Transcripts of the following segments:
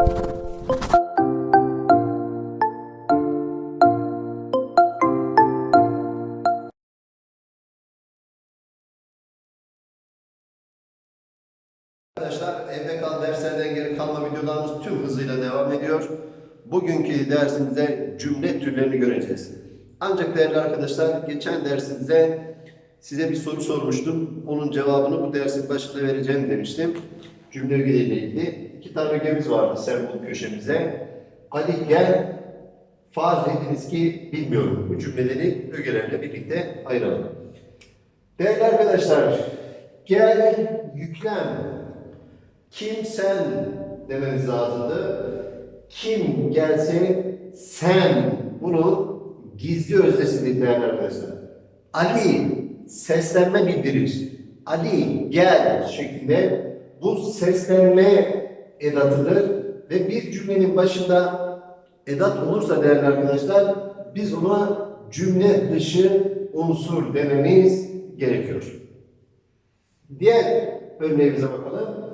Arkadaşlar kal derslerden geri kalma videolarımız tüm hızıyla devam ediyor. Bugünkü dersimizde cümle türlerini göreceğiz. Ancak değerli arkadaşlar geçen dersimizde size bir soru sormuştum. Onun cevabını bu dersin başında vereceğim demiştim. Cümle ögeleriyle ilgili. İki tane ögemiz vardı sembol köşemize. Ali gel farz ediniz ki bilmiyorum. Bu cümleleri ögelerle birlikte ayıralım. Değerli arkadaşlar, gel yüklem. Kim sen dememiz lazımdı. Kim gelse sen. Bunu gizli öznesidir değerli arkadaşlar. Ali seslenme bildirir. Ali gel şeklinde bu seslenme edatıdır ve bir cümlenin başında edat olursa değerli arkadaşlar biz ona cümle dışı unsur dememiz gerekiyor. Diğer örneğimize bakalım.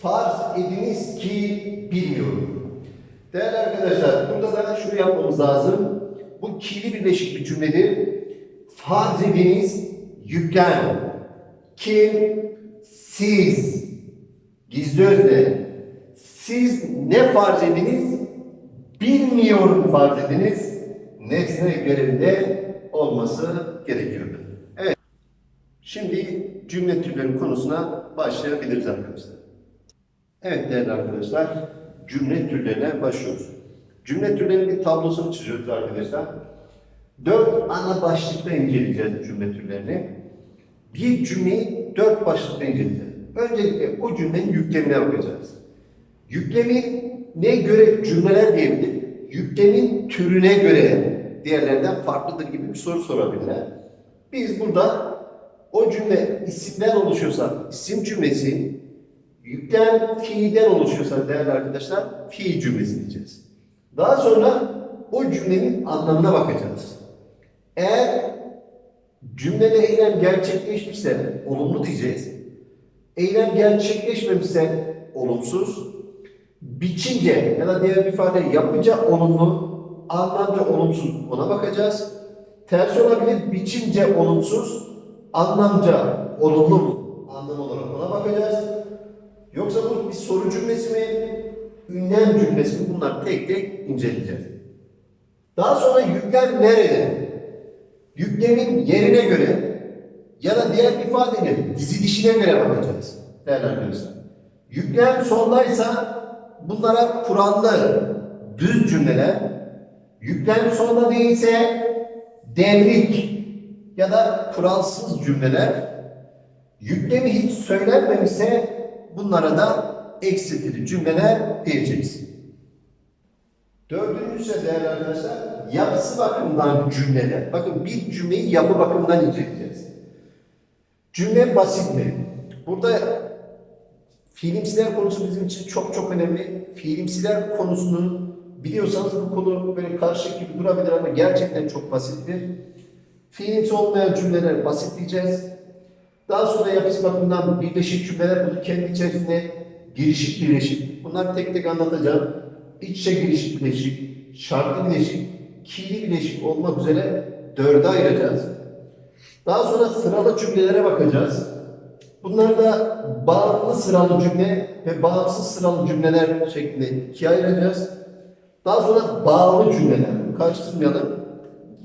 Farz ediniz ki bilmiyorum. Değerli arkadaşlar burada da şunu yapmamız lazım. Bu ki'li birleşik bir cümledir. Farz ediniz yüklem. Kim? Siz. Gizli özne. Siz ne farz ediniz? Bilmiyorum farz ediniz. Nesne görevinde olması gerekiyordu. Evet. Şimdi cümle türleri konusuna başlayabiliriz arkadaşlar. Evet değerli arkadaşlar, cümle türlerine başlıyoruz. Cümle türlerinin bir tablosunu çiziyoruz arkadaşlar. Dört ana başlıkta inceleyeceğiz cümle türlerini. Bir cümleyi dört başlıkta inceleyeceğiz. Öncelikle o cümlenin yüklemine bakacağız. Yüklemin ne göre cümleler diyebilir, yüklemin türüne göre diğerlerinden farklıdır gibi bir soru sorabilirler. Biz burada o cümle isimden oluşuyorsa isim cümlesi, yüklem fiilden oluşuyorsa değerli arkadaşlar fiil cümlesi diyeceğiz. Daha sonra o cümlenin anlamına bakacağız. Eğer cümlede eylem gerçekleşmişse olumlu diyeceğiz. Eylem gerçekleşmemişse olumsuz. Biçince ya da diğer bir ifade yapınca olumlu, anlamca olumsuz ona bakacağız. Tersi olabilir biçimce olumsuz, anlamca olumlu mu? Anlam olarak ona bakacağız. Yoksa bu bir soru cümlesi mi, ünlem cümlesi mi? Bunlar tek tek inceleyeceğiz. Daha sonra yüklem nerede? Yüklemin yerine göre ya da diğer ifadeyle dizilişine göre bakacağız değerli arkadaşlar. Yüklem sondaysa bunlara kurallı düz cümleler, yüklem sonda değilse devrik ya da kuralsız cümleler, yüklemi hiç söylenmemişse bunlara da eksiltili cümleler diyeceğiz. Dördüncüsü değerli arkadaşlar, yapısı bakımından cümleler. Bakın bir cümleyi yapı bakımından inceleyeceğiz. Cümle basit mi? Burada fiilimsiler konusu bizim için çok çok önemli. Fiilimsiler konusunu biliyorsanız bu konu böyle karışık gibi durabilir ama gerçekten çok basittir. Fiilimsi olmayan cümleler basit diyeceğiz. Daha sonra yapısı bakımından birleşik cümleler bunu kendi içerisinde girişik birleşik. Bunları tek tek anlatacağım. İç içe girişik birleşik, şartlı birleşik, ki'li birleşik olmak üzere dörde ayıracağız. Daha sonra sıralı cümlelere bakacağız. Bunları da bağımlı sıralı cümle ve bağımsız sıralı cümleler şeklinde ikiye ayıracağız. Daha sonra bağlı cümleler, karıştırmayalım.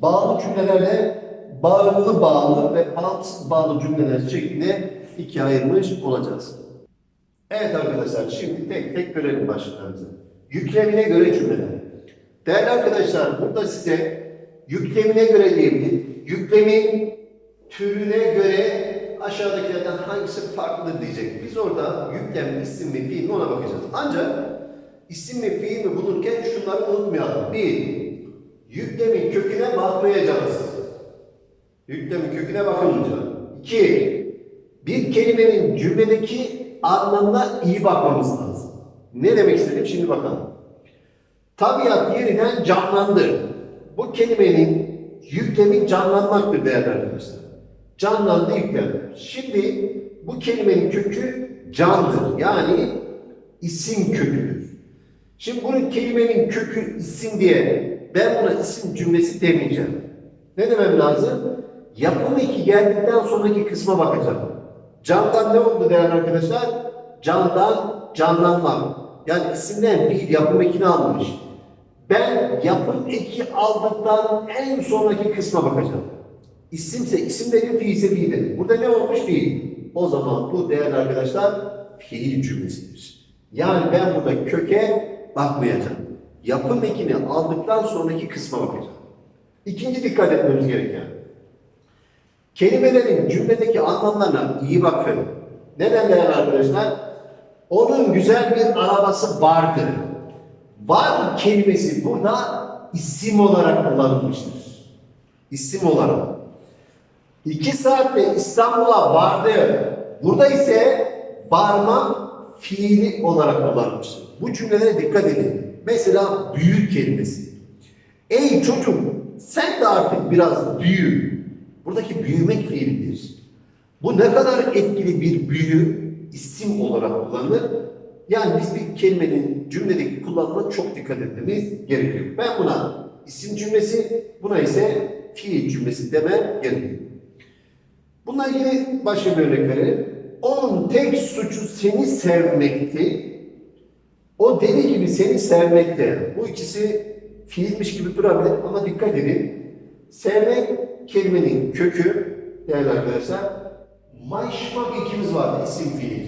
Bağlı cümlelerle bağımlı bağlı ve bağımsız bağlı cümleler şeklinde ikiye ayırmış olacağız. Evet arkadaşlar şimdi tek tek görelim başlıklarımızı. Yüklemine göre cümleler. Değerli arkadaşlar burada size yüklemine göre diyebilir. Yüklemin türüne göre aşağıdakilerden hangisi farklıdır diyecek. Biz orada yüklem, isim mi, fiil mi ona bakacağız. Ancak isim mi, fiil mi bulurken şunları unutmayalım. Bir, yüklemin köküne bakmayacağız. Yüklemin köküne bakılmayacak. İki, bir kelimenin cümledeki anlamına iyi bakmamız lazım. Ne demek istedim şimdi bakalım. Tabiat yeniden canlandı. Bu kelimenin yüklemi canlanmaktır değerli arkadaşlar. Canlandı yüklem. Şimdi bu kelimenin kökü candır. Yani isim köküdür. Şimdi bunun kelimenin kökü isim diye ben buna isim cümlesi demeyeceğim. Ne demem lazım? Yapım eki geldikten sonraki kısma bakacağım. Candan ne oldu değerli arkadaşlar? Candan canlanmak. Yani isimden fiil yapım ekini almış. Ben yapım eki aldıktan en sonraki kısma bakacağım. İsimse isim dedim, fiilse fiil dedim. Burada ne olmuş fiil? O zaman bu değerli arkadaşlar fiil cümlesidir. Yani ben burada köke bakmayacağım. Yapım ekini aldıktan sonraki kısma bakacağım. İkinci dikkat etmemiz gereken. Kelimelerin cümledeki anlamlarına iyi bakın. Neden değerli arkadaşlar? Onun güzel bir arabası vardır. Var kelimesi burada isim olarak kullanılmıştır. İsim olarak. İki saatte İstanbul'a vardı. Burada ise varma fiili olarak kullanılmıştır. Bu cümlelere dikkat edin. Mesela büyük kelimesi. Ey çocuk sen de artık biraz büyü. Buradaki büyümek fiilidir. Bu ne kadar etkili bir büyü isim olarak kullanılır. Yani biz bir kelimenin cümledeki kullanımına çok dikkat etmemiz gerekiyor. Ben buna isim cümlesi, buna ise fiil cümlesi deme gerekiyor. Bununla ilgili başka bir örnek verelim. Onun tek suçu seni sevmekti. O deli gibi seni sevmekte. Bu ikisi fiilmiş gibi durabilir ama dikkat edin. Sevmek kelimenin kökü değerli arkadaşlar. Mayışmak ekimiz vardı isim fiil.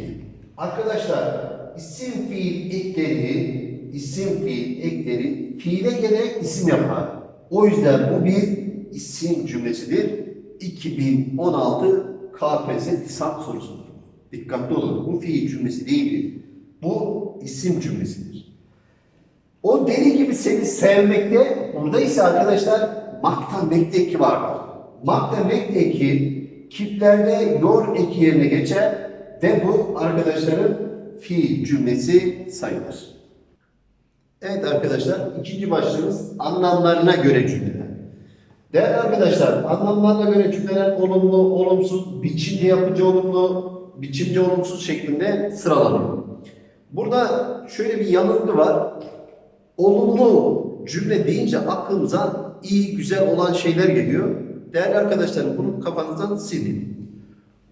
Arkadaşlar isim fiil ekleri isim fiil ekleri fiile gelerek isim yapar. O yüzden bu bir isim cümlesidir. 2016 KPSS lisans sorusudur. Dikkatli olun. Bu fiil cümlesi değildir. Bu isim cümlesidir. O deli gibi seni sevmekte, burada ise arkadaşlar maktan mekte eki vardır. Maktan mekte eki kiplerde yor eki yerine geçer ve bu arkadaşların fiil cümlesi sayılır. Evet arkadaşlar ikinci başlığımız anlamlarına göre cümleler. Değerli arkadaşlar anlamlarına göre cümleler olumlu, olumsuz, biçimci yapıcı olumlu, biçimci olumsuz şeklinde sıralanıyor. Burada şöyle bir yanılgı var. Olumlu cümle deyince aklımıza iyi, güzel olan şeyler geliyor. Değerli arkadaşlar bunu kafanızdan silin.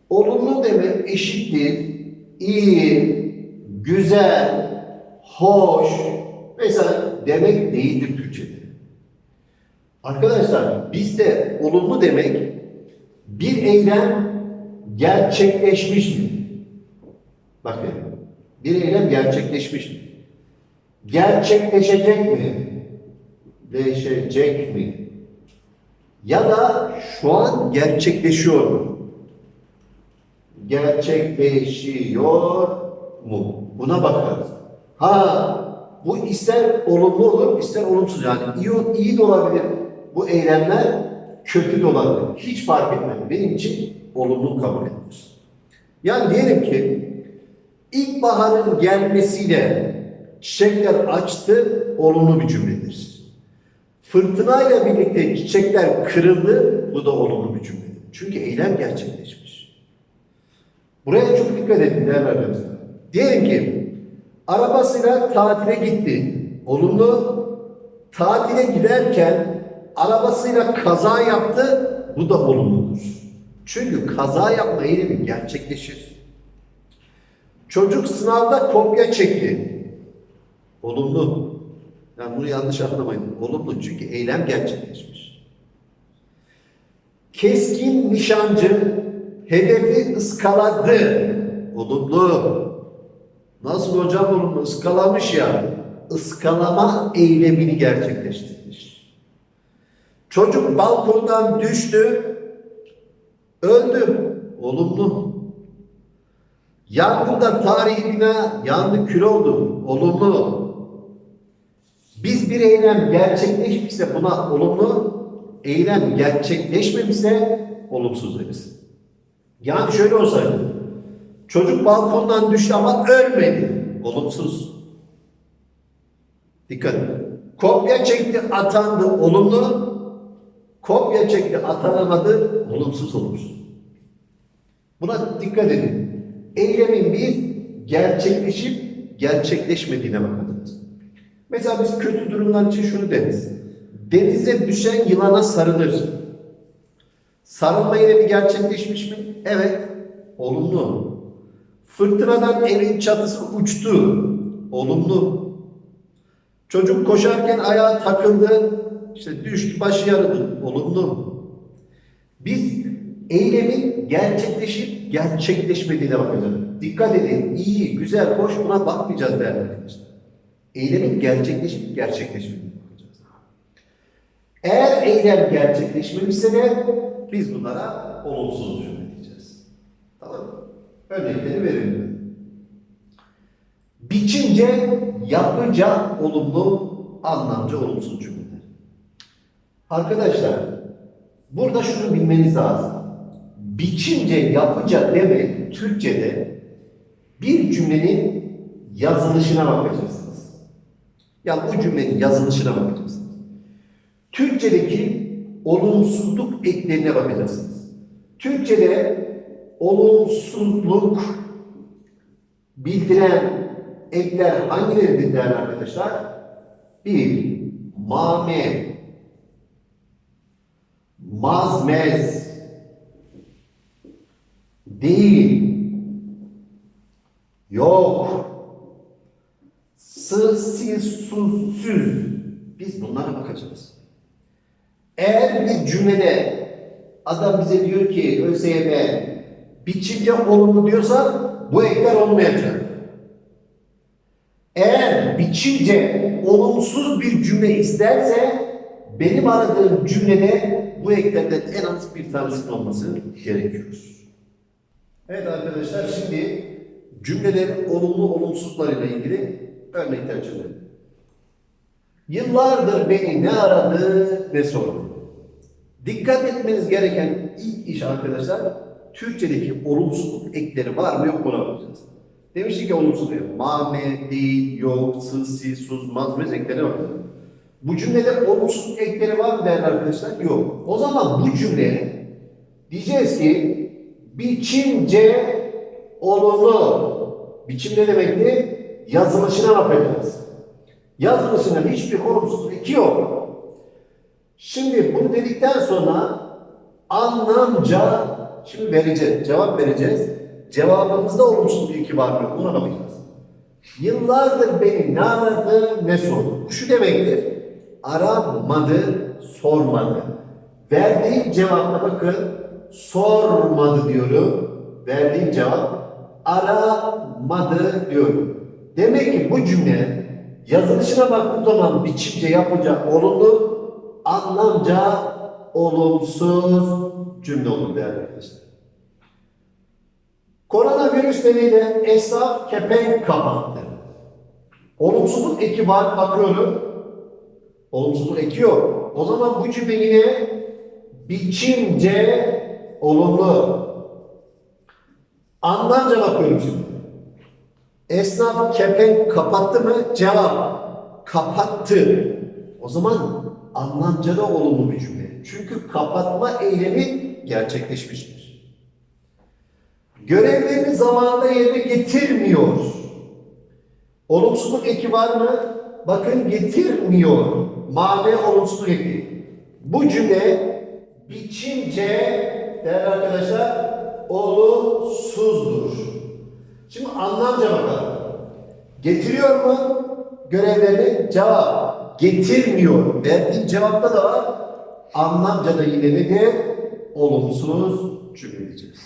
Olumlu demek eşittir, iyi, güzel, hoş mesela demek değildir. Arkadaşlar bizde olumlu demek bir eylem gerçekleşmiş mi? Bakın bir eylem gerçekleşmiş mi? Gerçekleşecek mi? Leşecek mi? Ya da şu an gerçekleşiyor mu? Gerçekleşiyor mu? Buna bakarız. Ha bu ister olumlu olur, ister olumsuz. Yani iyi, iyi de olabilir bu eylemler, kötü olabilir. Hiç fark etmez. Benim için olumlu kabul edilir. Yani diyelim ki ilkbaharın gelmesiyle çiçekler açtı, olumlu bir cümledir. Fırtınayla birlikte çiçekler kırıldı, bu da olumlu bir cümledir. Çünkü eylem gerçekleşmiş. Buraya çok dikkat edin değerli arkadaşlar. Diyelim ki arabasıyla tatile gitti. Olumlu. Tatile giderken arabasıyla kaza yaptı. Bu da olumludur. Çünkü kaza yapma eylemi gerçekleşir. Çocuk sınavda kopya çekti. Olumlu. Yani bunu yanlış anlamayın. Olumlu çünkü eylem gerçekleşmiş. Keskin nişancı hedefi ıskaladı. Olumlu. Nasıl hocam olumlu? Iskalamış ya. Iskalama eylemini gerçekleştirmiş. Çocuk balkondan düştü. Öldü. Olumlu. Yangında tarihi bina yandı kül oldu. Olumlu. Biz bir eylem gerçekleşmişse buna olumlu, eylem gerçekleşmemişse olumsuz deriz. Yani şöyle olsaydı, çocuk balkondan düştü ama ölmedi. Olumsuz. Dikkat. Kopya çekti atandı olumlu, kopya çekti atanamadı olumsuz olur. Buna dikkat edin. Eylemin bir gerçekleşip gerçekleşmediğine bakınız. Mesela biz kötü durumlar için şunu deriz. Denize düşen yılana sarılır. Sarılma bir gerçekleşmiş mi? Evet. Olumlu. Fırtınadan evin çatısı uçtu. Olumlu. Çocuk koşarken ayağı takıldı. İşte düştü, başı yarıldı. Olumlu. Biz eylemin gerçekleşip gerçekleşmediğine bakacağız. Dikkat edin. iyi, güzel, hoş buna bakmayacağız değerli arkadaşlar. Eylemin gerçekleşip gerçekleşmediğine bakacağız. Eğer eylem gerçekleşmemişse de biz bunlara olumsuz cümle diyeceğiz. Tamam mı? Örnekleri verelim. Biçince, yapınca olumlu, anlamca olumsuz cümleler. Arkadaşlar, burada şunu bilmeniz lazım. Biçince, yapınca demek Türkçe'de bir cümlenin yazılışına bakacaksınız. Yani bu cümlenin yazılışına bakacaksınız. Türkçedeki olumsuzluk eklerine bakacaksınız. Türkçede olumsuzluk bildiren ekler hangileridir değerli arkadaşlar? Bir, mame, mazmez, değil, yok, sızsız, susuz. Biz bunlara bakacağız. Eğer bir cümlede adam bize diyor ki ÖSYM biçimce olumlu diyorsa bu ekler olmayacak. Eğer biçimce olumsuz bir cümle isterse benim aradığım cümlede bu eklerden en az bir tanesinin olması gerekiyor. Evet arkadaşlar şimdi cümlelerin olumlu olumsuzlarıyla ilgili örnekler çözelim. Yıllardır beni ne aradı ne sordu. Dikkat etmeniz gereken ilk iş arkadaşlar Türkçedeki olumsuzluk ekleri var mı yok mu ona bakacağız. Demiştik ki olumsuz diyor. Mame, değil, yok, sız, mazmez eklerine bakın. Bu cümlede olumsuzluk ekleri var mı değerli arkadaşlar? Yok. O zaman bu cümleye diyeceğiz ki biçimce olumlu. Biçim ne demekti? Yazılışına bakacağız. Yazılışında hiçbir olumsuzluk eki yok. Şimdi bunu dedikten sonra anlamca şimdi vereceğiz, cevap vereceğiz. Cevabımızda olumsuz bir iki var mı? Buna bakacağız. Yıllardır beni ne aradı ne sordu. Bu şu demektir. Aramadı, sormadı. Verdiğim cevapta bakın sormadı diyorum. Verdiğim cevap aramadı diyorum. Demek ki bu cümle yazılışına baktığım zaman biçimce yapınca olumlu, anlamca olumsuz cümle olur değerli arkadaşlar. Koronavirüs nedeniyle esnaf kepenk kapattı. Olumsuzluk eki var bakıyorum. Olumsuzluk eki yok. O zaman bu cümle yine biçimce olumlu. Anlamca bakıyorum şimdi. Esnaf kepenk kapattı mı? Cevap. Kapattı. O zaman anlamca da olumlu bir cümle. Çünkü kapatma eylemi gerçekleşmiştir. Görevlerini zamanında yerine getirmiyor. Olumsuzluk eki var mı? Bakın getirmiyor. Mavi olumsuzluk eki. Bu cümle biçimce değerli arkadaşlar olumsuzdur. Şimdi anlamca bakalım. Getiriyor mu görevlerini? Cevap. Getirmiyor. Verdiğim cevapta da var. Anlamca da yine nedir? Olumsuz cümle diyeceğiz.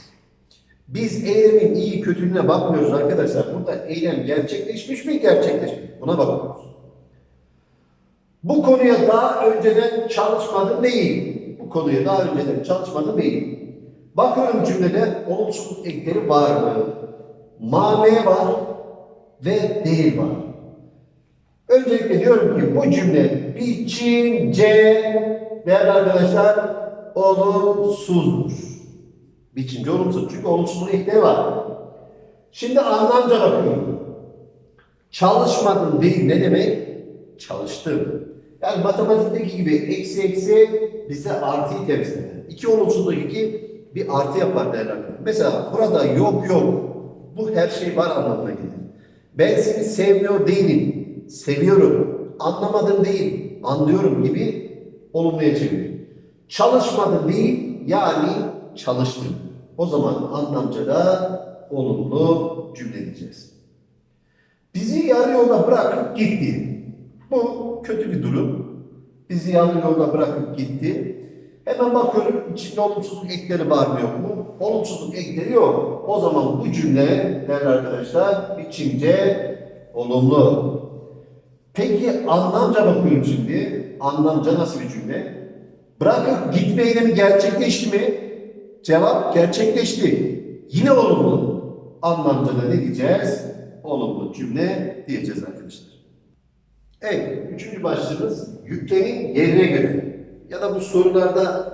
Biz eylemin iyi kötülüğüne bakmıyoruz arkadaşlar. Burada eylem gerçekleşmiş mi gerçekleşmiş mi? Buna bakıyoruz. Bu konuya daha önceden çalışmadım değil. Bu konuya daha önceden çalışmadım değil. Bakıyorum cümlede olumsuzluk ekleri var mı? Mame var ve değil var. Öncelikle diyorum ki bu cümle biçimce değerli arkadaşlar olumsuzdur. Biçimce olumsuz. Çünkü olumsuzluk ekleri var. Şimdi anlamca bakıyorum. Çalışmadım değil ne demek? Çalıştım. Yani matematikteki gibi eksi eksi bize artıyı temsil eder. İki olumsuzluk iki bir artı yapar arkadaşlar. Mesela burada yok yok. Bu her şey var anlamına gelir. Ben seni sevmiyor değilim. Seviyorum. anlamadım değil, anlıyorum gibi olumluya çevir. Çalışmadım değil, yani çalıştım. O zaman anlamcada olumlu cümle diyeceğiz. Bizi yarı yolda bırakıp gitti. Bu kötü bir durum. Bizi yarı yolda bırakıp gitti. Hemen bakıyorum içinde olumsuzluk ekleri var mı yok mu? Olumsuzluk ekleri yok. O zaman bu cümle değerli arkadaşlar biçimce olumlu. Peki anlamca bakıyorum şimdi. Anlamca nasıl bir cümle? Bırakıp gitme eylemi gerçekleşti mi? Cevap gerçekleşti. Yine olumlu. Anlamca da ne diyeceğiz? Olumlu cümle diyeceğiz arkadaşlar. Evet, üçüncü başlığımız yüklemin yerine göre ya da bu sorularda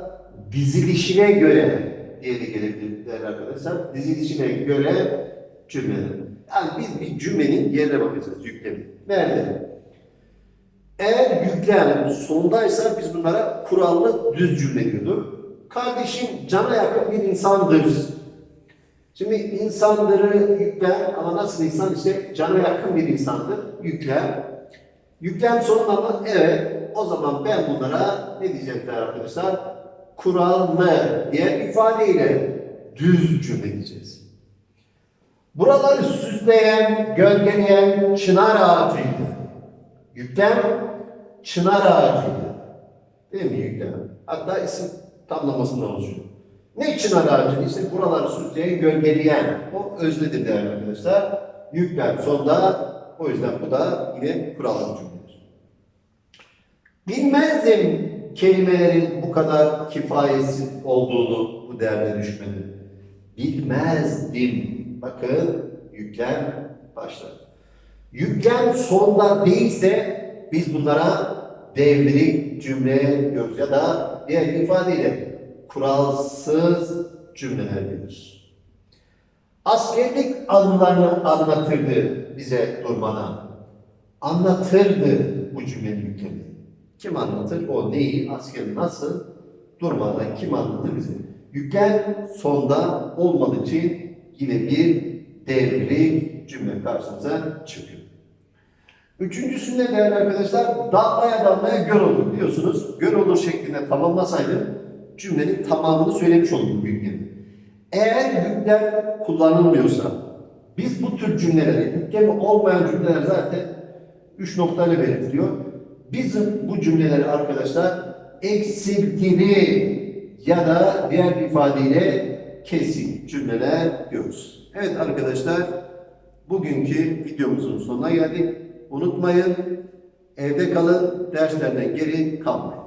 dizilişine göre diye de gelebilir değerli arkadaşlar. Dizilişine göre cümleler. Yani biz bir cümlenin yerine bakacağız yüklemin. Nerede? Eğer yüklem sondaysa biz bunlara kurallı düz cümle diyorduk. Kardeşim cana yakın bir insandır. Şimdi insandırı yüklem ama nasıl insan işte cana yakın bir insandır yüklem. Yüklem sonunda mı? Evet. O zaman ben bunlara ne diyecekler arkadaşlar? Kurallı diye ifadeyle düz cümle diyeceğiz. Buraları süsleyen, gölgeleyen çınar ağacıydı. Yüklem çınar ağacıydı. Değil mi yüklem? Hatta isim tamlamasından oluşuyor. Ne çınar ağacı? İşte buraları süsleyen, gölgeleyen. O öznedir değerli arkadaşlar. Yüklem sonda. O yüzden bu da yine kurallı cümledir. Bilmezdim kelimelerin bu kadar kifayetsiz olduğunu bu değerleri düşmenin. Bilmezdim. Bakın yüklem başlar. Yüklem sonda değilse biz bunlara devrik cümle diyoruz ya da diğer ifadeyle kuralsız cümleler diyoruz. Askerlik anılarını anlatırdı bize durmadan. Anlatırdı bu cümlenin yüklemi. Kim anlatır? O neyi, askeri nasıl durmadan kim anlatır bize? Yüklem sonda olmadığı için yine bir devrik cümle karşımıza çıkıyor. Üçüncüsünde değerli arkadaşlar damlaya damlaya göl olur biliyorsunuz. Göl olur şeklinde tamamlasaydım cümlenin tamamını söylemiş oldum yüklemi. Eğer yüklem kullanılmıyorsa biz bu tür cümleleri, yüklemi olmayan cümleler zaten üç noktayla belirtiliyor. Bizim bu cümleleri arkadaşlar eksiltili ya da diğer bir ifadeyle kesin cümleler diyoruz. Evet arkadaşlar bugünkü videomuzun sonuna geldik. Unutmayın evde kalın derslerden geri kalmayın.